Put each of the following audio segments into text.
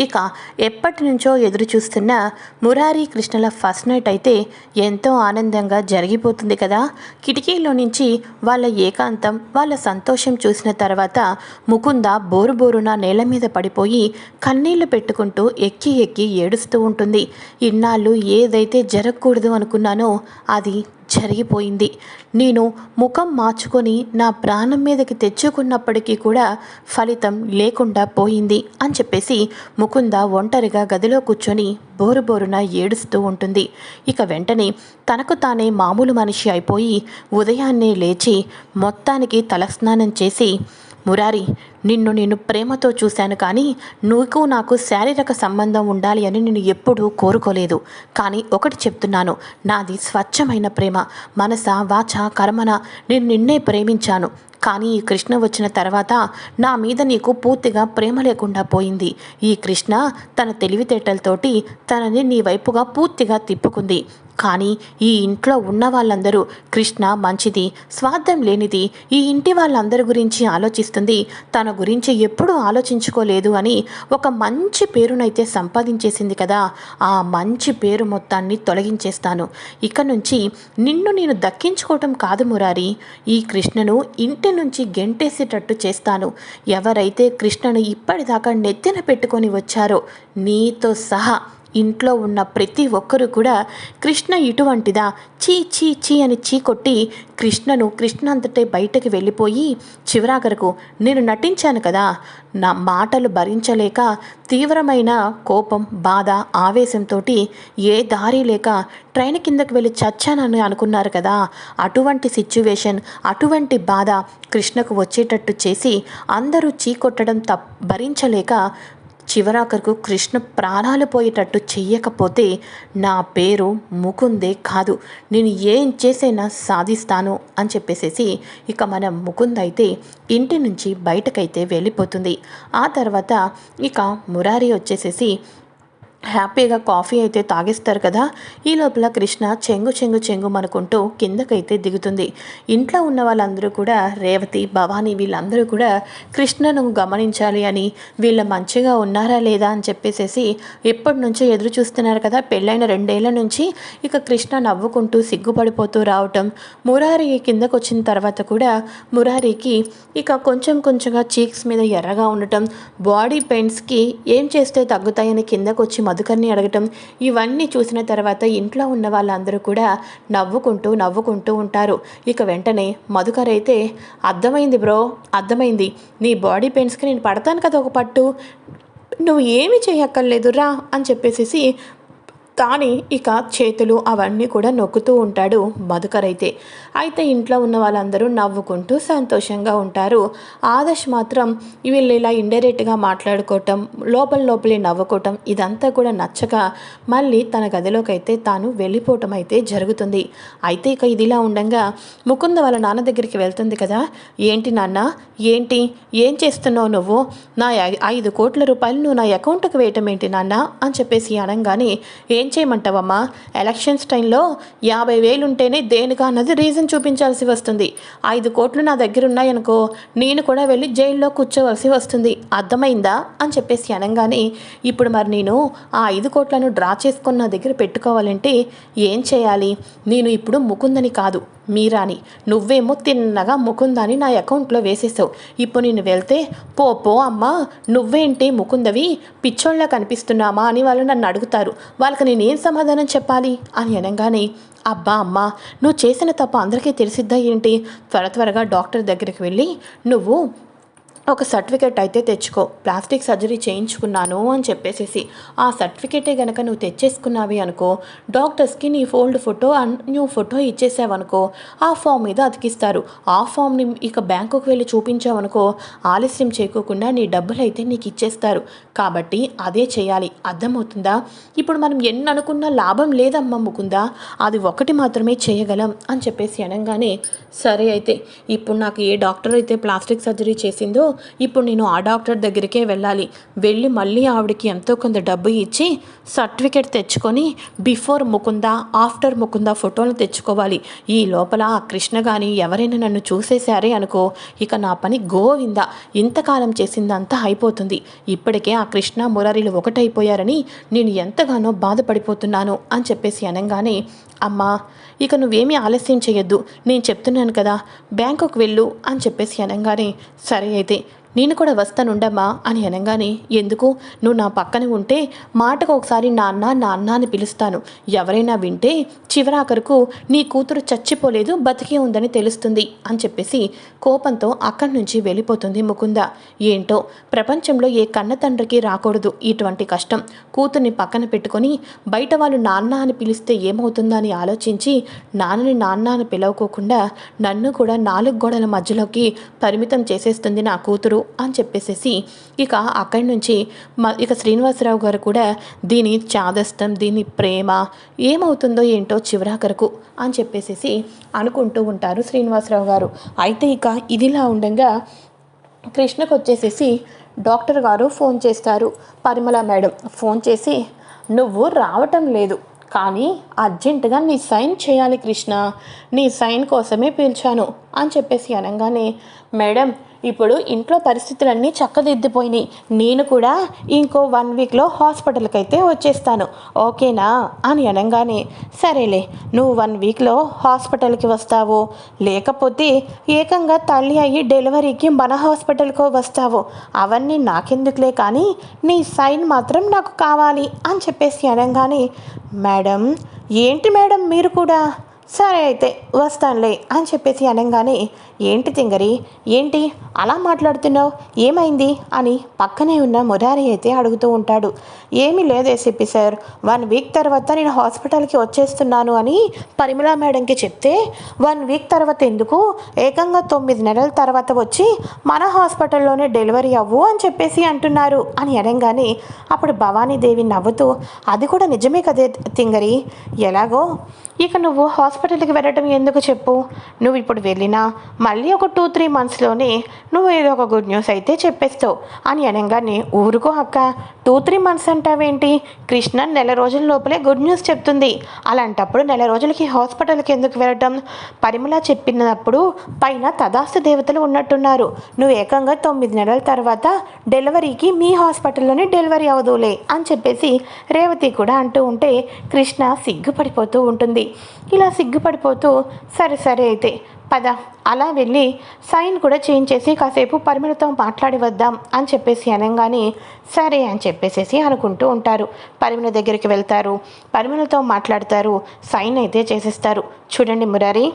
ఇక ఎప్పటి నుంచో ఎదురు చూస్తున్న మురారి కృష్ణల ఫస్ట్ నైట్ అయితే ఎంతో ఆనందంగా జరిగిపోతుంది కదా. కిటికీలో నుంచి వాళ్ళ ఏకాంతం వాళ్ళ సంతోషం చూసిన తర్వాత ముకుంద బోరు బోరున నేల మీద పడిపోయి కన్నీళ్ళు పెట్టుకుంటూ ఎక్కి ఎక్కి ఏడుస్తూ ఉంటుంది. ఇన్నాళ్ళు ఏదైతే జరగకూడదు అనుకున్నానో అది జరిగిపోయింది. నేను ముఖం మార్చుకొని నా ప్రాణం మీదకి తెచ్చుకున్నప్పటికీ కూడా ఫలితం లేకుండా పోయింది అని చెప్పేసి ముకుంద ఒంటరిగా గదిలో కూర్చొని బోరు బోరున ఏడుస్తూ ఉంటుంది. ఇక వెంటనే తనకు తానే మామూలు మనిషి అయిపోయి ఉదయాన్నే లేచి మొత్తానికి తలస్నానం చేసి మురారి నిన్ను నేను ప్రేమతో చూశాను కానీ నువ్వు నాకు శారీరక సంబంధం ఉండాలి అని నేను ఎప్పుడూ కోరుకోలేదు. కానీ ఒకటి చెప్తున్నాను నాది స్వచ్ఛమైన ప్రేమ మనస వాచ కర్మన నేను నిన్నే ప్రేమించాను. కానీ ఈ కృష్ణ వచ్చిన తర్వాత నా మీద నీకు పూర్తిగా ప్రేమ లేకుండా పోయింది. ఈ కృష్ణ తన తెలివితేటలతోటి తనని నీ వైపుగా పూర్తిగా తిప్పుకుంది. కానీ ఈ ఇంట్లో ఉన్న వాళ్ళందరూ కృష్ణ మంచిది స్వార్థం లేనిది ఈ ఇంటి వాళ్ళందరి గురించి ఆలోచిస్తుంది. తన గురించి ఎప్పుడూ ఆలోచించుకోలేదు అని ఒక మంచి పేరునైతే సంపాదించేసింది కదా. ఆ మంచి పేరు మొత్తాన్ని తొలగించేస్తాను. ఇక నుంచి నిన్ను నేను దక్కించుకోవటం కాదు మురారి. ఈ కృష్ణను ఇంటి నుంచి గెంటేసేటట్టు చేస్తాను. ఎవరైతే కృష్ణను ఇప్పటిదాకా నెత్తిన పెట్టుకొని వచ్చారో నీతో సహా ఇంట్లో ఉన్న ప్రతి ఒక్కరూ కూడా కృష్ణ ఇటువంటిదా? చీ చీ చీ అని చీ కొట్టి కృష్ణను కృష్ణ అంతటే బయటకు వెళ్ళిపోయి చివరాఖరకు నేను నటించాను కదా నా మాటలు భరించలేక తీవ్రమైన కోపం బాధ ఆవేశంతో ఏ దారి లేక ట్రైన్ కిందకు వెళ్ళి చచ్చానని అనుకున్నారు కదా అటువంటి సిచ్యువేషన్ అటువంటి బాధ కృష్ణకు వచ్చేటట్టు చేసి అందరూ చీకొట్టడం తప్ భరించలేక చివరాఖరుకు కృష్ణ ప్రాణాలు పోయేటట్టు చెయ్యకపోతే నా పేరు ముకుందే కాదు. నేను ఏం చేసైనా సాధిస్తాను అని చెప్పేసేసి ఇక మన ముకుంద్ అయితే ఇంటి నుంచి బయటకైతే వెళ్ళిపోతుంది. ఆ తర్వాత ఇక మురారి వచ్చేసేసి హ్యాపీగా కాఫీ అయితే తాగిస్తారు కదా ఈ లోపల కృష్ణ చెంగు చెంగు చెంగు అనుకుంటూ కిందకైతే దిగుతుంది. ఇంట్లో ఉన్న వాళ్ళందరూ కూడా రేవతి భవానీ వీళ్ళందరూ కూడా కృష్ణను గమనించాలి అని వీళ్ళ మంచిగా ఉన్నారా లేదా అని చెప్పేసేసి ఎప్పటి నుంచో ఎదురు చూస్తున్నారు కదా పెళ్ళైన రెండేళ్ళ నుంచి ఇక కృష్ణ నవ్వుకుంటూ సిగ్గుపడిపోతూ రావటం. మురారి కిందకు వచ్చిన తర్వాత కూడా మురారికి ఇక కొంచెం కొంచెంగా చీక్స్ మీద ఎర్రగా ఉండటం. బాడీ పెయిన్స్కి ఏం చేస్తే తగ్గుతాయని కిందకు వచ్చి మధుకర్ని అడగటం ఇవన్నీ చూసిన తర్వాత ఇంట్లో ఉన్న వాళ్ళందరూ కూడా నవ్వుకుంటూ నవ్వుకుంటూ ఉంటారు. ఇక వెంటనే మధుకర్ అయితే అర్థమైంది బ్రో అర్థమైంది. నీ బాడీ పెయిన్స్కి నేను పడతాను కదా ఒక పట్టు. నువ్వు ఏమి చేయక్కర్లేదురా అని చెప్పేసేసి కానీ ఇక చేతులు అవన్నీ కూడా నొక్కుతూ ఉంటాడు మధుకర్ అయితే అయితే ఇంట్లో ఉన్న వాళ్ళందరూ నవ్వుకుంటూ సంతోషంగా ఉంటారు. ఆదర్శ్ మాత్రం వీళ్ళు ఇలా ఇండైరెక్ట్గా మాట్లాడుకోవటం లోపల లోపలే నవ్వుకోవటం ఇదంతా కూడా నచ్చక మళ్ళీ తన గదిలోకి అయితే తాను వెళ్ళిపోవటం అయితే జరుగుతుంది. అయితే ఇక ఇదిలా ఉండగా ముకుంద వాళ్ళ నాన్న దగ్గరికి వెళ్తుంది కదా. ఏంటి నాన్న? ఏంటి? ఏం చేస్తున్నావు నువ్వు? నా ఐదు కోట్ల రూపాయలు నువ్వు నా అకౌంట్కి వేయటం ఏంటి నాన్న? అని చెప్పేసి అనగానే ఏం చేయమంటావమ్మా? ఎలక్షన్స్ టైంలో యాభై వేలు ఉంటేనే దేనికా అన్నది రీజన్ చూపించాల్సి వస్తుంది. ఐదు కోట్లు నా దగ్గర ఉన్నాయనుకో నేను కూడా వెళ్ళి జైల్లో కూర్చోవలసి వస్తుంది. అర్థమైందా? అని చెప్పేసి అనగానే ఇప్పుడు మరి నేను ఆ ఐదు కోట్లను డ్రా చేసుకొని నా దగ్గర పెట్టుకోవాలంటే ఏం చేయాలి? నేను ఇప్పుడు ముకుందని కాదు. మీరాని. నువ్వేమో తిన్నగా ముకుందాని నా అకౌంట్లో వేసేసావు. ఇప్పుడు నేను వెళ్తే పో పో అమ్మా నువ్వేంటి ముకుందవి? పిచ్చోళ్ళ కనిపిస్తున్నామా అని వాళ్ళు నన్ను అడుగుతారు. వాళ్ళకి నేనేం సమాధానం చెప్పాలి? అని అనగానే అబ్బా అమ్మా నువ్వు చేసిన తప్ప అందరికీ తెలిసిద్దా ఏంటి? త్వర త్వరగా డాక్టర్ దగ్గరికి వెళ్ళి నువ్వు ఒక సర్టిఫికేట్ అయితే తెచ్చుకో. ప్లాస్టిక్ సర్జరీ చేయించుకున్నాను అని చెప్పేసేసి ఆ సర్టిఫికేటే గనక నువ్వు తెచ్చేసుకున్నావి అనుకో డాక్టర్స్కి నీ ఫోల్డ్ ఫోటో అన్ నువ్వు ఫోటో ఇచ్చేసావనుకో ఆ ఫామ్ మీద అతికిస్తారు. ఆ ఫామ్ని ఇక బ్యాంకుకు వెళ్ళి చూపించావనుకో ఆలస్యం చేయకోకుండా నీ డబ్బులు అయితే నీకు ఇచ్చేస్తారు. కాబట్టి అదే చేయాలి. అర్థమవుతుందా? ఇప్పుడు మనం ఎన్ని అనుకున్నా లాభం లేదమ్మా ముకుందా? అది ఒకటి మాత్రమే చేయగలం అని చెప్పేసి అనగానే సరే అయితే ఇప్పుడు నాకు ఏ డాక్టర్ అయితే ప్లాస్టిక్ సర్జరీ చేసిందో ఇప్పుడు నేను ఆ డాక్టర్ దగ్గరికే వెళ్ళాలి. వెళ్ళి మళ్ళీ ఆవిడకి ఎంతో కొంత డబ్బు ఇచ్చి సర్టిఫికేట్ తెచ్చుకొని బిఫోర్ ముకుంద ఆఫ్టర్ ముకుంద ఫోటోలు తెచ్చుకోవాలి. ఈ లోపల ఆ కృష్ణ కానీ ఎవరైనా నన్ను చూసేశారే అనుకో ఇక నా పని గోవింద. ఇంతకాలం చేసిందంతా అయిపోతుంది. ఇప్పటికే ఆ కృష్ణ మురారీలు ఒకటైపోయారని నేను ఎంతగానో బాధపడిపోతున్నాను అని చెప్పేసి అనగానే అమ్మా ఇక నువ్వేమీ ఆలస్యం చేయొద్దు నేను చెప్తున్నాను కదా బ్యాంకుకు వెళ్ళు అని చెప్పేసి అనగానే సరే అయితే నేను కూడా వస్తానుండమ్మా అని అనగానే ఎందుకు? నువ్వు నా పక్కన ఉంటే మాటకు ఒకసారి నాన్న నాన్న అని పిలుస్తాను. ఎవరైనా వింటే చివరాఖరుకు నీ కూతురు చచ్చిపోలేదు బతికే ఉందని తెలుస్తుంది అని చెప్పేసి కోపంతో అక్కడి నుంచి వెళ్ళిపోతుంది ముకుంద. ఏంటో? ప్రపంచంలో ఏ కన్న తండ్రికి రాకూడదు ఇటువంటి కష్టం. కూతుర్ని పక్కన పెట్టుకొని బయట వాళ్ళు నాన్న అని పిలిస్తే ఏమవుతుందని ఆలోచించి నాన్నని నాన్న అని పిలవకోకుండా నన్ను కూడా నాలుగు గోడల మధ్యలోకి పరిమితం చేసేస్తుంది నా కూతురు. అని చెప్పేసేసి ఇక అక్కడి నుంచి మ ఇక శ్రీనివాసరావు గారు కూడా దీని చాదస్తం దీని ప్రేమ ఏమవుతుందో ఏంటో చివరాకరకు అని చెప్పేసేసి అనుకుంటూ ఉంటారు శ్రీనివాసరావు గారు. అయితే ఇక ఇదిలా ఉండగా కృష్ణకు వచ్చేసేసి డాక్టర్ గారు ఫోన్ చేస్తారు. పరిమళ మేడం ఫోన్ చేసి నువ్వు రావటం లేదు కానీ అర్జెంటుగా నీ సైన్ చేయాలి కృష్ణ. నీ సైన్ కోసమే పిలిచాను. అని చెప్పేసి అనగానే మేడం ఇప్పుడు ఇంట్లో పరిస్థితులన్నీ చక్కదిద్దిపోయినాయి. నేను కూడా ఇంకో వన్ వీక్లో హాస్పిటల్కి అయితే వచ్చేస్తాను. ఓకేనా? అని అనగానే సరేలే నువ్వు వన్ వీక్లో హాస్పిటల్కి వస్తావు. లేకపోతే ఏకంగా తల్లి అయ్యి డెలివరీకి మన హాస్పిటల్కో వస్తావు. అవన్నీ నాకెందుకులే కానీ నీ సైన్ మాత్రం నాకు కావాలి అని చెప్పేసి అనగానే మేడం ఏంటి మేడం మీరు కూడా? సరే అయితే వస్తానులే అని చెప్పేసి అనగానే ఏంటి తింగరి? ఏంటి? అలా మాట్లాడుతున్నావు? ఏమైంది? అని పక్కనే ఉన్న మురారి అయితే అడుగుతూ ఉంటాడు. ఏమీ లేదు ఏసీపీ సార్. వన్ వీక్ తర్వాత నేను హాస్పిటల్కి వచ్చేస్తున్నాను అని పరిమళ మేడంకి చెప్తే వన్ వీక్ తర్వాత ఎందుకు? ఏకంగా తొమ్మిది నెలల తర్వాత వచ్చి మన హాస్పిటల్లోనే డెలివరీ అవ్వు అని చెప్పేసి అంటున్నారు అని అనగానే అప్పుడు భవానీదేవి నవ్వుతూ అది కూడా నిజమే కదే తింగరి? ఎలాగో? ఇక నువ్వు హాస్పిటల్కి వెళ్ళటం ఎందుకు చెప్పు? నువ్వు ఇప్పుడు వెళ్ళినా మళ్ళీ ఒక టూ త్రీ మంత్స్లోనే నువ్వు ఏదో ఒక గుడ్ న్యూస్ అయితే చెప్పేస్తావు. అని అనగానే ఊరుకో అక్క. టూ త్రీ మంత్స్ అంటావేంటి? కృష్ణ నెల రోజుల లోపలే గుడ్ న్యూస్ చెప్తుంది. అలాంటప్పుడు నెల రోజులకి హాస్పిటల్కి ఎందుకు వెళ్ళటం పరిమళ చెప్పినప్పుడు పైన తదాస్తు దేవతలు ఉన్నట్టున్నారు. నువ్వు ఏకంగా తొమ్మిది నెలల తర్వాత డెలివరీకి మీ హాస్పిటల్లోనే డెలివరీ అవదులే అని చెప్పేసి రేవతి కూడా అంటూ ఉంటే కృష్ణ సిగ్గుపడిపోతూ ఉంటుంది. ఇలా సిగ్గుపడిపోతూ సరే సరే అయితే పద అలా వెళ్ళి సైన్ కూడా చేంజ్ చేసి కాసేపు పరిమళతో మాట్లాడి వద్దాం అని చెప్పేసి అనగానే సరే అని చెప్పేసేసి అనుకుంటూ ఉంటారు. పరిమళ దగ్గరికి వెళ్తారు. పరిమళతో మాట్లాడతారు. సైన్ అయితే చేసేస్తారు. చూడండి మురారి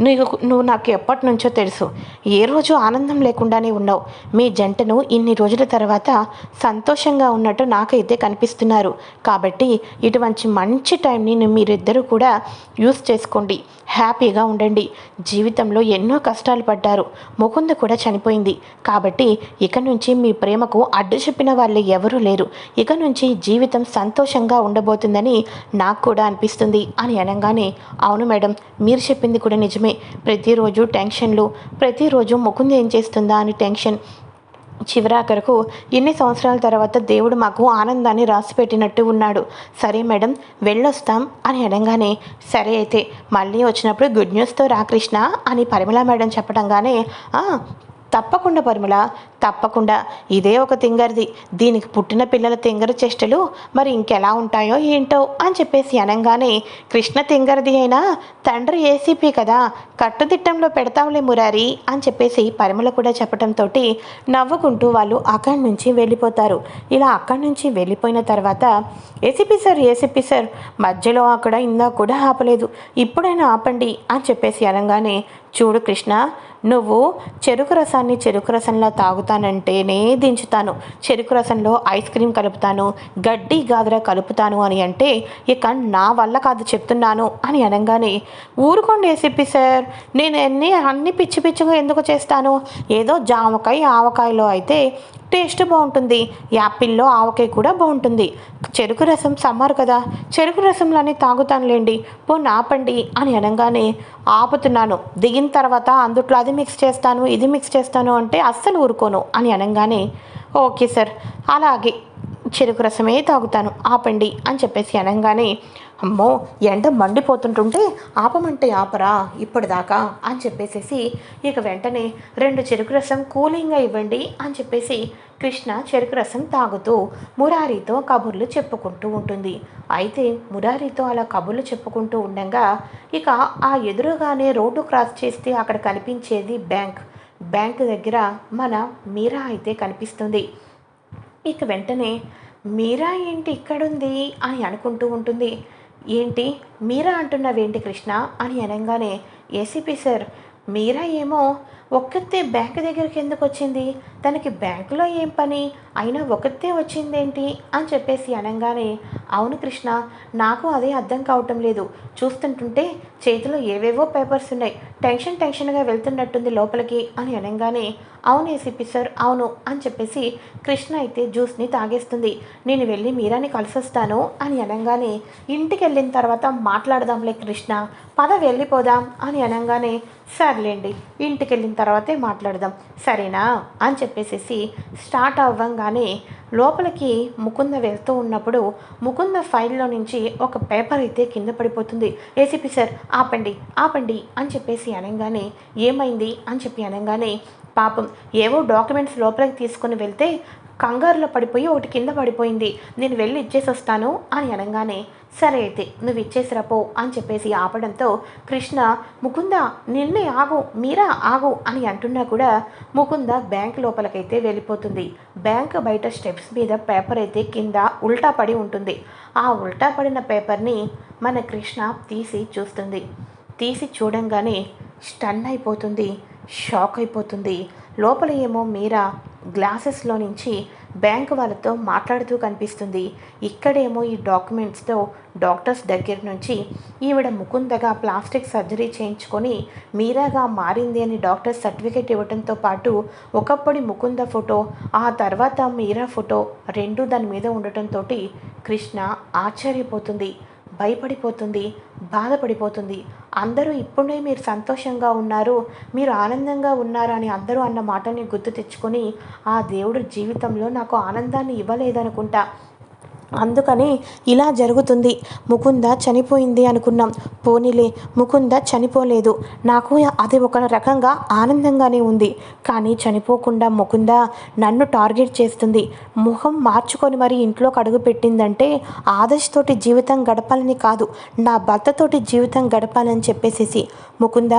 నీకు నువ్వు నాకు ఎప్పటి నుంచో తెలుసు. ఏ రోజు ఆనందం లేకుండానే ఉన్నావు. మీ జంటను ఇన్ని రోజుల తర్వాత సంతోషంగా ఉన్నట్టు నాకైతే కనిపిస్తున్నారు. కాబట్టి ఇటువంటి మంచి టైంని మీరిద్దరూ కూడా యూస్ చేసుకోండి. హ్యాపీగా ఉండండి. జీవితంలో ఎన్నో కష్టాలు పడ్డారు. ముకుంద కూడా చనిపోయింది. కాబట్టి ఇక నుంచి మీ ప్రేమకు అడ్డు చెప్పిన వాళ్ళు ఎవరూ లేరు. ఇక నుంచి జీవితం సంతోషంగా ఉండబోతుందని నాకు కూడా అనిపిస్తుంది. అని అనగానే అవును మేడం మీరు చెప్పింది కూడా నిజమే. ప్రతిరోజు టెన్షన్లు ప్రతిరోజు ముకుంది ఏం చేస్తుందా అని టెన్షన్. చివరాఖరకు ఎన్ని సంవత్సరాల తర్వాత దేవుడు మాకు ఆనందాన్ని రాసిపెట్టినట్టు ఉన్నాడు. సరే మేడం వెళ్ళొస్తాం అని అనగానే సరే అయితే మళ్ళీ వచ్చినప్పుడు గుడ్ న్యూస్తో రా కృష్ణ అని పరిమళ మేడం చెప్పడంగానే తప్పకుండా పరిమళ తప్పకుండా. ఇదే ఒక తింగరిది. దీనికి పుట్టిన పిల్లల తింగరు చేష్టలు మరి ఇంకెలా ఉంటాయో ఏంటో అని చెప్పేసి అనగానే కృష్ణ తింగరది అయినా తండ్రి ఏసీపీ కదా కట్టుదిట్టంలో పెడతాంలే మురారి అని చెప్పేసి పరిమళ కూడా చెప్పడంతో నవ్వుకుంటూ వాళ్ళు అక్కడి నుంచి వెళ్ళిపోతారు. ఇలా అక్కడి నుంచి వెళ్ళిపోయిన తర్వాత ఏసీపీ సార్ ఏసీపీ సార్ మధ్యలో అక్కడ ఇందా కూడా ఆపలేదు. ఇప్పుడైనా ఆపండి అని చెప్పేసి అనగానే చూడు కృష్ణ నువ్వు చెరుకు రసాన్ని చెరుకు రసంలా తాగుతానంటేనే దించుతాను. చెరుకు రసంలో ఐస్ క్రీమ్ కలుపుతాను గడ్డి గాదర కలుపుతాను అని అంటే ఇక నా వల్ల కాదు చెప్తున్నాను అని అనగానే ఊరుకోండి ఏసీపీ సార్ నేను ఎన్ని అన్ని పిచ్చి పిచ్చిగా ఎందుకు చేస్తాను? ఏదో జామకాయ ఆవకాయలో అయితే టేస్ట్ బాగుంటుంది. యాపిల్లో ఆవకాయ కూడా బాగుంటుంది. చెరుకు రసం సమ్మర్ కదా. చెరుకు రసంలోనే తాగుతానులేండి. పో నాపండి అని అనగానే ఆపుతున్నాను. దిగిన తర్వాత అందుట్లో అది మిక్స్ చేస్తాను ఇది మిక్స్ చేస్తాను అంటే అస్సలు ఊరుకోను అని అనగానే ఓకే సార్. అలాగే చెరుకు రసమే తాగుతాను ఆపండి అని చెప్పేసి అనగానే అమ్మో ఎండ మండిపోతుంటుంటే ఆపమంటే ఆపరా ఇప్పటిదాకా అని చెప్పేసేసి ఇక వెంటనే రెండు చెరుకు రసం కూలింగ్గా ఇవ్వండి అని చెప్పేసి కృష్ణ చెరుకు రసం తాగుతూ మురారితో కబుర్లు చెప్పుకుంటూ ఉంటుంది. అయితే మురారితో అలా కబుర్లు చెప్పుకుంటూ ఉండగా ఇక ఆ ఎదురుగానే రోడ్డు క్రాస్ చేస్తే అక్కడ కనిపించేది బ్యాంక్. బ్యాంక్ దగ్గర మన మీరా అయితే కనిపిస్తుంది. ఇక వెంటనే మీరా ఏంటి ఇక్కడుంది? అని అనుకుంటూ ఉంటుంది. ఏంటి? మీరా అంటున్నావేంటి కృష్ణ? అని అనగానే ఏసీపీ సార్ మీరా ఏమో ఒక్కతే బ్యాంక్ దగ్గరికి ఎందుకు వచ్చింది? తనకి బ్యాంకులో ఏం పని? అయినా ఒకతే వచ్చిందేంటి? అని చెప్పేసి అనగానే అవును కృష్ణ నాకు అదే అర్థం కావటం లేదు. చూస్తుంటుంటే చేతిలో ఏవేవో పేపర్స్ ఉన్నాయి. టెన్షన్ టెన్షన్గా వెళ్తున్నట్టుంది లోపలికి అని అనగానే అవును ఏసీపీ సార్ అవును అని చెప్పేసి కృష్ణ అయితే జ్యూస్ని తాగేస్తుంది. నేను వెళ్ళి మీరాని కలిసొస్తాను అని అనగానే ఇంటికి వెళ్ళిన తర్వాత మాట్లాడదాంలే కృష్ణ పద వెళ్ళిపోదాం అని అనగానే సర్లేండి ఇంటికి వెళ్ళిన తర్వాతే మాట్లాడదాం. సరేనా? అని చెప్పేసేసి స్టార్ట్ అవ్వంగానే లోపలికి ముకుంద వెళ్తూ ఉన్నప్పుడు ముకుంద ఫైల్లో నుంచి ఒక పేపర్ అయితే కింద పడిపోతుంది. ఏసీపీ సార్ ఆపండి ఆపండి అని చెప్పేసి అనగానే ఏమైంది అని చెప్పి అనగానే పాపం ఏవో డాక్యుమెంట్స్ లోపలికి తీసుకుని వెళ్తే కంగారులో పడిపోయి ఒకటి కింద పడిపోయింది. నేను వెళ్ళి ఇచ్చేసి వస్తాను అని అనగానే సరే అయితే నువ్వు ఇచ్చేసిరపో అని చెప్పేసి ఆపడంతో కృష్ణ ముకుంద నిన్నే ఆగు మీరా ఆగు అని అంటున్నా కూడా ముకుంద బ్యాంక్ లోపలికైతే వెళ్ళిపోతుంది. బ్యాంక్ బయట స్టెప్స్ మీద పేపర్ అయితే కింద ఉల్టా పడి ఉంటుంది. ఆ ఉల్టా పడిన పేపర్ని మన కృష్ణ తీసి చూస్తుంది. తీసి చూడంగానే స్టన్ అయిపోతుంది షాక్ అయిపోతుంది. లోపల ఏమో మీరా గ్లాసెస్లో నుంచి బ్యాంక్ వాళ్ళతో మాట్లాడుతూ కనిపిస్తుంది. ఇక్కడేమో ఈ డాక్యుమెంట్స్తో డాక్టర్స్ దగ్గర నుంచి ఈవిడ ముకుందగా ప్లాస్టిక్ సర్జరీ చేయించుకొని మీరాగా మారింది అని డాక్టర్ సర్టిఫికేట్ ఇవ్వడంతో పాటు ఒకప్పటి ముకుంద ఫోటో ఆ తర్వాత మీరా ఫోటో రెండు దాని మీద ఉండటంతో కృష్ణ ఆశ్చర్యపోతుంది భయపడిపోతుంది బాధపడిపోతుంది. అందరూ ఇప్పుడే మీరు సంతోషంగా ఉన్నారు మీరు ఆనందంగా ఉన్నారు అని అందరూ అన్న మాటని గుర్తు తెచ్చుకొని ఆ దేవుడు జీవితంలో నాకు ఆనందాన్ని ఇవ్వలేదనుకుంటా. అందుకని ఇలా జరుగుతుంది. ముకుంద చనిపోయింది అనుకున్నాం. పోనీలే ముకుంద చనిపోలేదు. నాకు అది ఒక రకంగా ఆనందంగానే ఉంది. కానీ చనిపోకుండా ముకుంద నన్ను టార్గెట్ చేస్తుంది. ముఖం మార్చుకొని మరి ఇంట్లోకి అడుగు పెట్టిందంటే ఆదర్శతోటి జీవితం గడపాలని కాదు. నా భర్తతోటి జీవితం గడపాలని చెప్పేసేసి. ముకుంద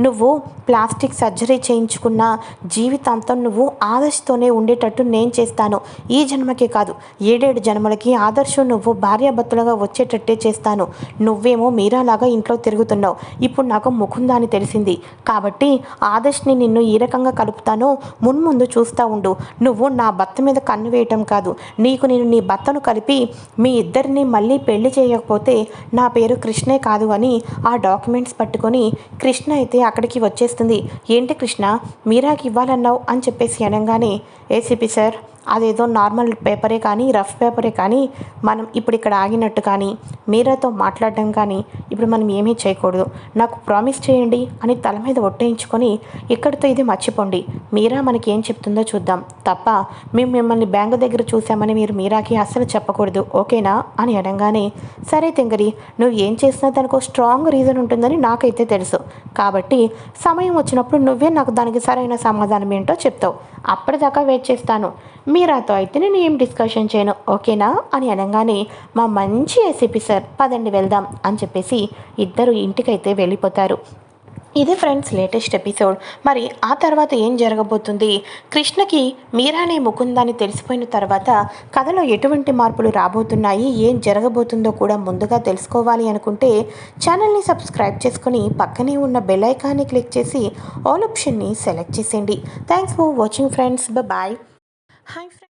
నువ్వు ప్లాస్టిక్ సర్జరీ చేయించుకున్న జీవితాంతం నువ్వు ఆదర్శతోనే ఉండేటట్టు నేను చేస్తాను. ఈ జన్మకే కాదు ఏడేడు జన్మలకి ఆదర్శం నువ్వు భార్యాభర్తలుగా వచ్చేటట్టే చేస్తాను. నువ్వేమో మీరాలాగా ఇంట్లో తిరుగుతున్నావు. ఇప్పుడు నాకు ముకుందా అని తెలిసింది. కాబట్టి ఆదర్శ్ని నిన్ను ఈ రకంగా కలుపుతానో. మున్ముందు చూస్తూ ఉండు. నువ్వు నా భర్త మీద కన్ను వేయటం కాదు. నీకు నేను నీ భర్తను కలిపి మీ ఇద్దరిని మళ్ళీ పెళ్ళి చేయకపోతే నా పేరు కృష్ణే కాదు అని ఆ డాక్యుమెంట్స్ పట్టుకొని కృష్ణ అయితే అక్కడికి వచ్చేస్తుంది. ఏంటి కృష్ణ? మీరాకి ఇవ్వాలన్నావు అని చెప్పేసి అనగానే ఏసీపీ సార్? అదేదో నార్మల్ పేపరే కానీ రఫ్ పేపరే కానీ మనం ఇప్పుడు ఇక్కడ ఆగినట్టు కానీ మీరాతో మాట్లాడడం కానీ ఇప్పుడు మనం ఏమీ చేయకూడదు. నాకు ప్రామిస్ చేయండి అని తల మీద ఒట్టేయించుకొని ఇక్కడితో ఇది మర్చిపోండి. మీరా మనకి ఏం చెప్తుందో చూద్దాం. తప్ప మేము మిమ్మల్ని బ్యాంకు దగ్గర చూసామని మీరు మీరాకి అస్సలు చెప్పకూడదు. ఓకేనా? అని అనగానే సరే తింగరి నువ్వు ఏం చేసినా దానికి స్ట్రాంగ్ రీజన్ ఉంటుందని నాకైతే తెలుసు. కాబట్టి సమయం వచ్చినప్పుడు నువ్వే నాకు దానికి సరైన సమాధానం ఏంటో చెప్తావు. అప్పటిదాకా వెయిట్ చేస్తాను. మీరాతో అయితే నేను ఏం డిస్కషన్ చేయను ఓకేనా? అని అనగానే మా మంచి ఏసీపీ సార్ పదండి వెళ్దాం అని చెప్పేసి ఇద్దరు ఇంటికైతే వెళ్ళిపోతారు. ఇది ఫ్రెండ్స్ లేటెస్ట్ ఎపిసోడ్. మరి ఆ తర్వాత ఏం జరగబోతుంది? కృష్ణకి మీరానే ముకుందాన్ని తెలిసిపోయిన తర్వాత కథలో ఎటువంటి మార్పులు రాబోతున్నాయి ఏం జరగబోతుందో కూడా ముందుగా తెలుసుకోవాలి అనుకుంటే ఛానల్ని సబ్స్క్రైబ్ చేసుకుని పక్కనే ఉన్న బెల్ ఐకాన్ని క్లిక్ చేసి ఆల్ ఆప్షన్ని సెలెక్ట్ చేసేయండి. Thanks for watching friends. Bye hi friends